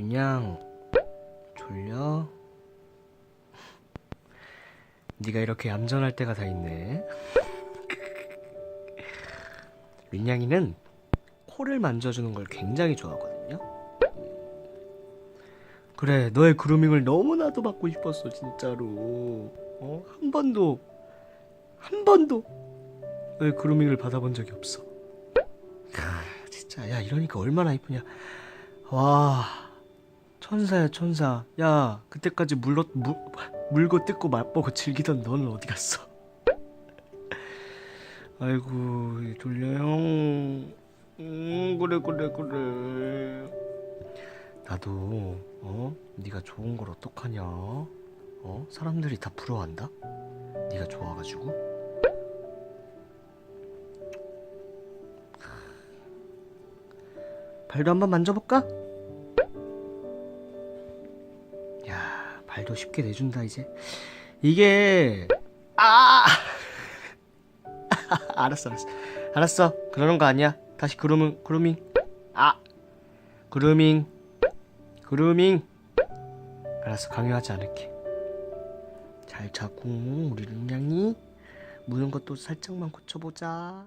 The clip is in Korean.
윤양 졸려? 네가 이렇게 얌전할 때가 다 있네. 윤양이는 코를 만져주는 걸 굉장히 좋아하거든요. 그래, 너의 그루밍을 너무나도 받고 싶었어, 진짜로. 어? 한 번도, 한 번도 너의 그루밍을 받아본 적이 없어. 크, 진짜, 야, 이러니까 얼마나 이쁘냐. 와, 천사야, 천사. 야, 그때까지 물러, 물, 물고 뜯고 맛보고 즐기던 너는 어디 갔어? 아이고, 졸려요. 음, 그래, 그래, 그래. 나도, 어? 네가 좋은 걸 어떡하냐? 어? 사람들이 다 부러워한다? 네가 좋아가지고? 발도 한번 만져볼까? 발도 쉽게 내준다 이제. 이게 아! 알았어, 알았어, 알았어. 그러는 거 아니야. 다시 그루밍, 그루밍. 아, 그루밍, 그루밍. 알았어, 강요하지 않을게. 잘 자고 우리 lun양이 무는 것도 살짝만 고쳐보자.